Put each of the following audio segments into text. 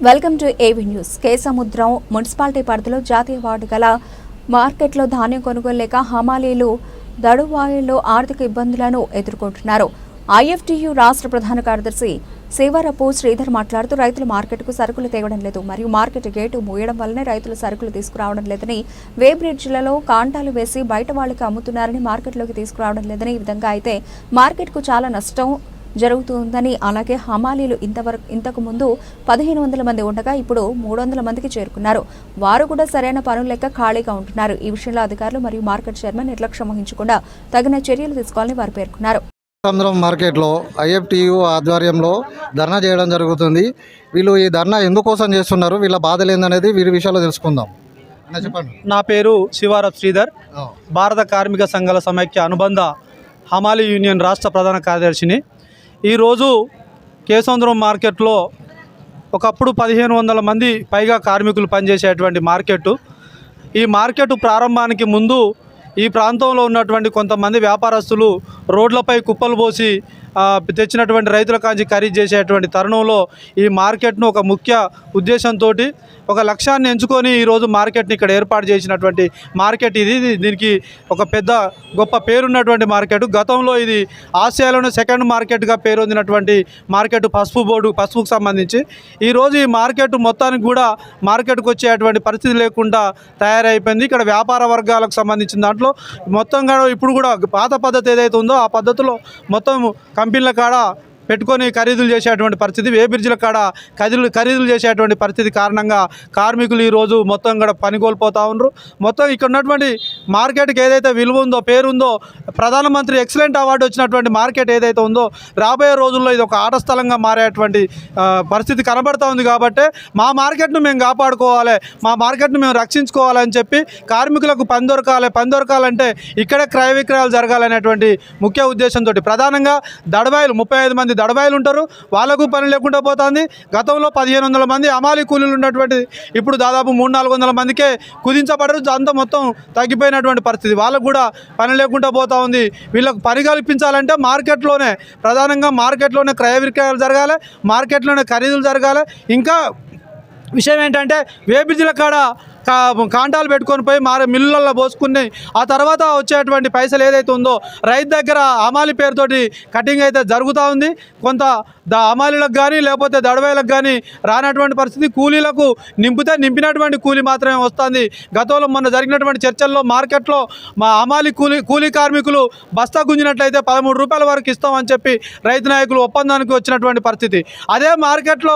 Welcome to AV news Kesamudram municipality పరిధిలో జాతీయ ward గల మార్కెట్లో ధాన్యం కొనుగోలు లేక హమాలీలు దడువాయిల్లో ఆర్థిక ఇబ్బందులను ఎదుర్కొంటున్నారు. ఐఎఫ్టియు రాష్ట్ర ప్రధాన కార్యదర్శి శివరపు శ్రీధర్ మాట్లాడుతూ రైతులు మార్కెట్కు సరుకులు తేవడం లేదు. మరియు మార్కెట్ గేటు మూయడం వల్లనే రైతులు సరుకులు తీసుకురావడం లేదని వేబ్రిడ్జ్లలో కాంటాలు వేసి బయట వాళ్ళకి అమ్ముతున్నారని మార్కెట్లోకి తీసుకురావడం లేదని ఈ విధంగా అయితే మార్కెట్కు చాలా నష్టం జరుగుతుందని అలాగే హమాలీలు ఇంతవరకు ఇంతకు ముందు పదిహేను వందల మంది ఉండగా ఇప్పుడు మూడు వందల మందికి చేరుకున్నారు. వారు కూడా సరైన పనులు లెక్క ఖాళీగా ఉంటున్నారు. ఈ విషయంలో అధికారులు మరియు మార్కెట్ చైర్మన్ నిర్లక్ష్యం వహించకుండా తగిన చర్యలు తీసుకోవాలని వారు పేర్కొన్నారు. సముద్రం మార్కెట్లో ఐఎఫ్టియు ఆధ్వర్యంలో ధర్నా చేయడం జరుగుతుంది. వీళ్ళు ఈ ధర్నా ఎందుకోసం చేస్తున్నారు? వీళ్ళ బాధలు ఏందనేది వీరి విషయాల్లో తెలుసుకుందాం. అన్న చెప్పండి. నా పేరు శివారప్ శ్రీధర్. భారత కార్మిక సంఘాల సమైక్య అనుబంధ హమాలి యూనియన్ రాష్ట్ర ప్రధాన కార్యదర్శిని. ఈరోజు కేసంద్రం మార్కెట్లో ఒకప్పుడు పదిహేను వందల మంది పైగా కార్మికులు పనిచేసేటువంటి మార్కెట్ ఈ మార్కెట్ ప్రారంభానికి ముందు ఈ ప్రాంతంలో ఉన్నటువంటి కొంతమంది వ్యాపారస్తులు రోడ్లపై కుప్పలు పోసి తెచ్చినటువంటి రైతుల కాంచి ఖరీదు చేసేటువంటి తరుణంలో ఈ మార్కెట్ను ఒక ముఖ్య ఉద్దేశంతో ఒక లక్ష్యాన్ని ఎంచుకొని ఈరోజు మార్కెట్ని ఇక్కడ ఏర్పాటు చేసినటువంటి మార్కెట్ ఇది. దీనికి ఒక పెద్ద గొప్ప పేరున్నటువంటి మార్కెట్. గతంలో ఇది ఆసియాలోనే సెకండ్ మార్కెట్గా పేరొందినటువంటి మార్కెట్ పసుపు బోర్డు పసుపుకు సంబంధించి. ఈరోజు ఈ మార్కెట్ మొత్తానికి కూడా మార్కెట్కు వచ్చేటువంటి పరిస్థితి లేకుండా తయారైపోయింది. ఇక్కడ వ్యాపార వర్గాలకు సంబంధించిన దాంట్లో మొత్తం కూడా ఇప్పుడు కూడా పాత పద్ధతి ఏదైతే ఉందో ఆ పద్ధతిలో మొత్తం కంపెనీల కాడ పెట్టుకొని ఖరీదులు చేసేటువంటి పరిస్థితి. ఏ బ్రిడ్జ్ల కాడ ఖరీదులు ఖరీదులు చేసేటువంటి పరిస్థితి కారణంగా కార్మికులు ఈరోజు మొత్తం కూడా పని కోల్పోతూ ఉన్నారు. మొత్తం ఇక్కడ ఉన్నటువంటి మార్కెట్కి ఏదైతే విలువ ఉందో పేరు ఉందో ప్రధానమంత్రి ఎక్సలెంట్ అవార్డు వచ్చినటువంటి మార్కెట్ ఏదైతే ఉందో రాబోయే రోజుల్లో ఇది ఒక ఆట స్థలంగా మారేటువంటి పరిస్థితి కనబడతా ఉంది కాబట్టి మా మార్కెట్ను మేము కాపాడుకోవాలి మా మార్కెట్ను మేము రక్షించుకోవాలని చెప్పి కార్మికులకు పని దొరకాలి పని దొరకాలంటే ఇక్కడే క్రయ విక్రయాలు జరగాలనేటువంటి ముఖ్య ఉద్దేశంతో ప్రధానంగా దడబాయిలు ముప్పై ఐదు మంది దడబాయిలు ఉంటారు. వాళ్ళకు పని లేకుండా పోతుంది. గతంలో పదిహేను వందల మంది అమాలి కూలీలు ఉన్నటువంటి ఇప్పుడు దాదాపు మూడు నాలుగు వందల మందికే కుదించబడరు. అంతా మొత్తం తగ్గిపోయినటువంటి పరిస్థితి. వాళ్ళకు కూడా పని లేకుండా పోతా ఉంది. వీళ్ళకు పని కల్పించాలంటే మార్కెట్లోనే ప్రధానంగా మార్కెట్లోనే క్రయ విక్రయాలు జరగాలి మార్కెట్లోనే ఖరీదులు జరగాలి. ఇంకా విషయం ఏంటంటే వేబిజిల కాడ కాంటాలు పెట్టుకొని పోయి మారే మిల్లులలో పోసుకుని ఆ తర్వాత వచ్చేటువంటి పైసలు ఏదైతే ఉందో రైతు దగ్గర అమాలి పేరుతోటి కటింగ్ అయితే జరుగుతూ ఉంది. కొంత ద అమాలీలకు కానీ లేకపోతే దడవాయిలకు కానీ రానటువంటి పరిస్థితి కూలీలకు నింపితే నింపినటువంటి కూలీ మాత్రమే వస్తుంది. గతంలో మొన్న జరిగినటువంటి చర్చల్లో మార్కెట్లో మా అమాలి కూలీ కూలీ కార్మికులు బస్తా గుంజినట్లయితే పదమూడు రూపాయల వరకు ఇస్తామని చెప్పి రైతు నాయకులు ఒప్పందానికి వచ్చినటువంటి పరిస్థితి. అదే మార్కెట్లో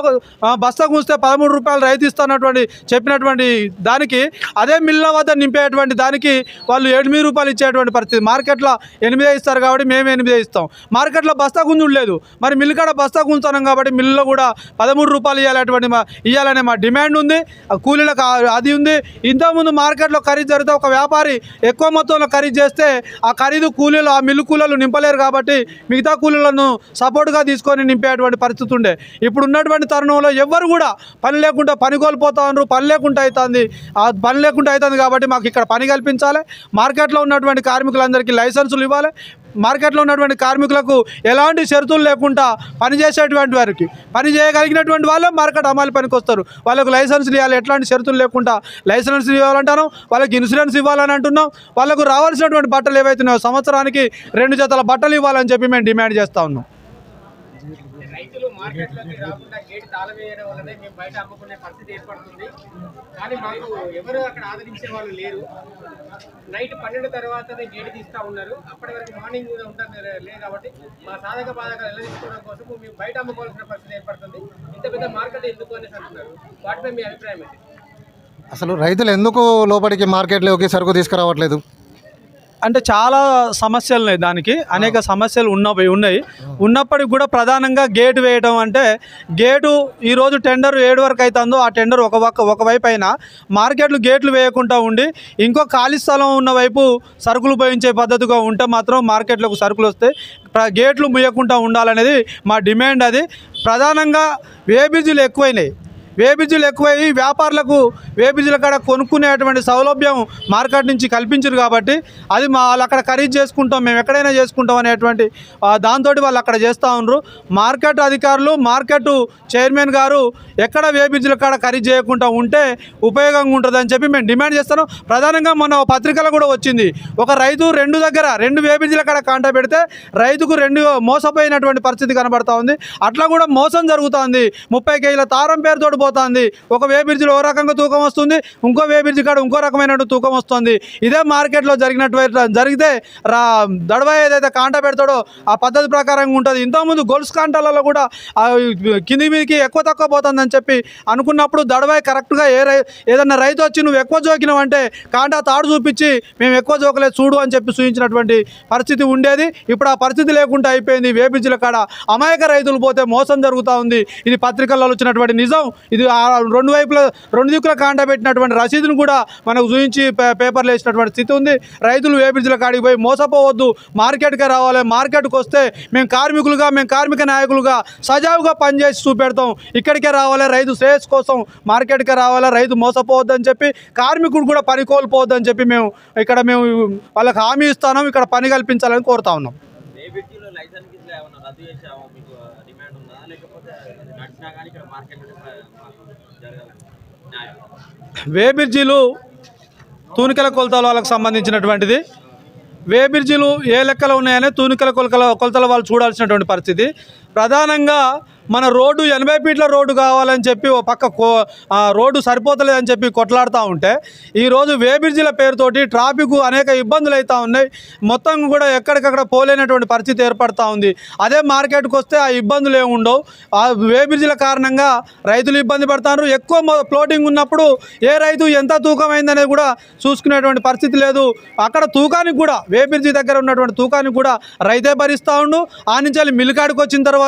బస్తా గుంజితే పదమూడు రూపాయలు రైతు ఇస్తున్నటువంటి చెప్పినటువంటి దానికి అదే మిల్ల వద్ద నింపేటువంటి దానికి వాళ్ళు ఎనిమిది రూపాయలు ఇచ్చేటువంటి పరిస్థితి. మార్కెట్లో ఎనిమిదే ఇస్తారు కాబట్టి మేము ఎనిమిదే ఇస్తాం. మార్కెట్లో బస్తా గుంజుడు లేదు. మరి మిల్లు కాడ బస్తా గుంజుతున్నాం కాబట్టి మిల్లులో కూడా పదమూడు రూపాయలు ఇవ్వాలటువంటి మా ఇవ్వాలనే మా డిమాండ్ ఉంది. ఆ కూలీలకు అది ఉంది. ఇంతకుముందు మార్కెట్లో ఖరీదు జరిగితే ఒక వ్యాపారి ఎక్కువ మొత్తంలో ఖరీదు చేస్తే ఆ ఖరీదు కూలీలు ఆ మిల్లు కూలీలు నింపలేరు కాబట్టి మిగతా కూలీలను సపోర్ట్గా తీసుకొని నింపేటువంటి పరిస్థితి ఉండే. ఇప్పుడు ఉన్నటువంటి తరుణంలో ఎవ్వరు కూడా పని లేకుండా పని కోల్పోతా ఉన్నారు పని లేకుండా అవుతుంది పని లేకుండా అవుతుంది కాబట్టి మాకు ఇక్కడ పని కల్పించాలి. మార్కెట్లో ఉన్నటువంటి కార్మికులందరికీ లైసెన్సులు ఇవ్వాలి. మార్కెట్లో ఉన్నటువంటి కార్మికులకు ఎలాంటి షరతులు లేకుండా పనిచేసేటువంటి వారికి పని చేయగలిగినటువంటి వాళ్ళే మార్కెట్ అమ్మాలి పనికి వస్తారు. వాళ్ళకు లైసెన్సులు ఇవ్వాలి. ఎట్లాంటి షరతులు లేకుండా లైసెన్స్ ఇవ్వాలంటాను వాళ్ళకి ఇన్సూరెన్స్ ఇవ్వాలని అంటున్నాం. వాళ్ళకు రావాల్సినటువంటి బట్టలు ఏవైతున్నాయో సంవత్సరానికి రెండు జతల బట్టలు ఇవ్వాలని చెప్పి మేము డిమాండ్ చేస్తూ ఉన్నాం. మార్కెట్లోకి రాకుండా గేట్ తాళం వేయడం వల్లనే మేము బయట అమ్ముకునే పరిస్థితి ఏర్పడుతుంది. కానీ మాకు ఎవరు అక్కడ ఆదరించే వాళ్ళు లేరు. నైట్ పన్నెండు తర్వాతనే గేట్ తీస్తా ఉన్నారు. అప్పటి వరకు మార్నింగ్ కూడా ఉంటాం లేదు కాబట్టి మా సాధక బాధకాలు ఎలా తీసుకోవడం కోసం మేము బయట అమ్ముకోవాల్సిన పరిస్థితి ఏర్పడుతుంది. ఇంత పెద్ద మార్కెట్ ఎందుకు అనేసి అంటున్నారు వాటిపై మీ అభిప్రాయం ఏంటి? అసలు రైతులు ఎందుకు లోపలికి మార్కెట్లోకి సరుకు తీసుకురావట్లేదు? అంటే చాలా సమస్యలు ఉన్నాయి దానికి. అనేక సమస్యలు ఉన్నవి ఉన్నాయి. ఉన్నప్పటికి కూడా ప్రధానంగా గేటు వేయడం అంటే గేటు ఈరోజు టెండర్ ఏడు వరకు అవుతుందో ఆ టెండర్ ఒక ఒకవైపు అయినా మార్కెట్లు గేట్లు వేయకుండా ఉండి ఇంకో ఖాళీ స్థలం ఉన్న వైపు సరుకులు ఉపయోగించే పద్ధతిగా ఉంటే మాత్రం మార్కెట్లకు సరుకులు వస్తాయి. గేట్లు ముయ్యకుండా ఉండాలనేది మా డిమాండ్ అది. ప్రధానంగా వేబీజీలు ఎక్కువైనాయి. వేబిజులు ఎక్కువై వ్యాపారులకు వేబిజుల కాడ కొనుక్కునేటువంటి సౌలభ్యం మార్కెట్ నుంచి కల్పించారు కాబట్టి అది మా వాళ్ళు అక్కడ ఖరీదు చేసుకుంటాం మేము ఎక్కడైనా చేసుకుంటాం అనేటువంటి దాంతో వాళ్ళు అక్కడ చేస్తూ ఉన్నారు మార్కెట్ అధికారులు మార్కెట్ చైర్మన్ గారు ఎక్కడ వేబిజుల కాడ ఖరీదు చేయకుండా ఉంటే ఉపయోగంగా ఉంటుందని చెప్పి మేము డిమాండ్ చేస్తాను ప్రధానంగా మొన్న పత్రికలో కూడా వచ్చింది. ఒక రైతు రెండు దగ్గర రెండు వేబిజుల కాడ కాంట పెడితే రైతుకు రెండు మోసపోయినటువంటి పరిస్థితి కనబడతా ఉంది. అట్లా కూడా మోసం జరుగుతుంది ముప్పై కేజీల తారం పేరుతో పోతుంది ఒక వే బ్రిడ్జ్లో ఓ రకంగా తూకం వస్తుంది ఇంకో వే బ్రిడ్జ్ కాడ ఇంకో రకమైన తూకం వస్తుంది. ఇదే మార్కెట్లో జరిగినటువంటి జరిగితే రా దడవ ఏదైతే కాంట పెడతాడో ఆ పద్ధతి ప్రకారంగా ఉంటుంది. ఇంతకుముందు గొలుసు కాంటాలలో కూడా కింది మీదకి ఎక్కువ తక్కువ పోతుందని చెప్పి అనుకున్నప్పుడు దడవాయి కరెక్ట్గా ఏ రై ఏదన్నా రైతు వచ్చి నువ్వు ఎక్కువ జోకినవంటే కాంటా తాడు చూపించి మేము ఎక్కువ జోకలేదు చూడు అని చెప్పి చూపించినటువంటి పరిస్థితి ఉండేది. ఇప్పుడు ఆ పరిస్థితి లేకుండా అయిపోయింది. వేబిజ్ల కాడ అమాయక రైతులు పోతే మోసం జరుగుతూ ఉంది. ఇది పత్రికల్లో వచ్చినటువంటి నిజం. ఇది రెండు వైపుల రెండు దిక్కుల కాంటా పెట్టినటువంటి రసీదును కూడా మనకు చూపించి పే- పేపర్లు వేసినటువంటి స్థితి ఉంది. రైతులు వేబిజ్ల కాడికి పోయి మోసపోవద్దు. మార్కెట్కి రావాలి. మార్కెట్కి వస్తే మేము కార్మికులుగా మేము కార్మిక నాయకులుగా సజావుగా పనిచేసి చూపెడతాం. ఇక్కడికే రావాలి. రైతు శ్రేయస్ కోసం మార్కెట్కే రావాలి. రైతు మోసపోవద్దని చెప్పి కార్మికుడు కూడా పని కోల్పోవద్దని చెప్పి మేము ఇక్కడ మేము వాళ్ళకి హామీ ఇస్తాం ఇక్కడ పని కల్పించాలని కోరుతా ఉన్నాం. వేబిర్జీలు తూనికల కొలతలు వాళ్ళకు సంబంధించినటువంటిది. వేబిర్జీలు ఏ లెక్కలో ఉన్నాయనే తూనికల కొలకల కొలతల వాళ్ళు చూడాల్సినటువంటి పరిస్థితి. ప్రధానంగా మన రోడ్డు ఎనభై ఫీట్ల రోడ్డు కావాలని చెప్పి ఓ పక్క కో ఆ రోడ్డు సరిపోతలేదని చెప్పి కొట్లాడుతూ ఉంటే ఈరోజు వేబిర్జీల పేరుతోటి ట్రాఫిక్ అనేక ఇబ్బందులు అవుతూ ఉన్నాయి. మొత్తం కూడా ఎక్కడికక్కడ పోలేనటువంటి పరిస్థితి ఏర్పడుతూ ఉంది. అదే మార్కెట్కి వస్తే ఆ ఇబ్బందులు ఏముండవు ఆ వేబిర్జీల కారణంగా రైతులు ఇబ్బంది పడతారు. ఎక్కువ ఫ్లోటింగ్ ఉన్నప్పుడు ఏ రైతు ఎంత తూకం అయిందనేది కూడా చూసుకునేటువంటి పరిస్థితి లేదు. అక్కడ తూకానికి కూడా వేబిర్జీ దగ్గర ఉన్నటువంటి తూకానికి కూడా రైతే భరిస్తూ ఉండు. ఆ నుంచి మిల్కాడికి వచ్చిన తర్వాత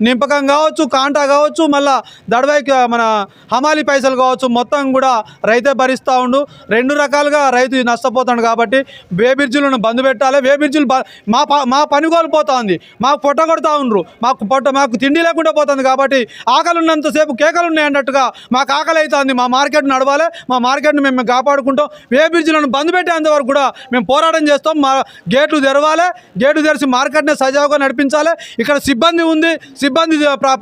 నింపకం కావచ్చు కాంటా కావచ్చు మళ్ళా దడవై మన హమాలి పైసలు కావచ్చు మొత్తం కూడా రైతే భరిస్తూ ఉండు. రెండు రకాలుగా రైతు నష్టపోతాడు కాబట్టి వేబిర్జులను బంద్ పెట్టాలి. వే బ్రిడ్జిలు మా ప- మా పని కోల్పోతా ఉంది మాకు పొట్ట కొడతా ఉండ్రు. మాకు పొట్ట మాకు తిండి లేకుండా పోతుంది కాబట్టి ఆకలి ఉన్నంతసేపు కేకలు ఉన్నాయి అన్నట్టుగా మాకు ఆకలి అవుతుంది మా మార్కెట్ నడవాలి. మా మార్కెట్ని మేము కాపాడుకుంటాం. వే బ్రిడ్జిలను బంద్ పెట్టేంత వరకు కూడా మేము పోరాటం చేస్తాం. మా గేట్లు తెరవాలి. గేట్లు తెరిచి మార్కెట్ని సజావుగా నడిపించాలి. ఇక్కడ సిబ్బంది ఉంది సిబ్బంది ప్ర-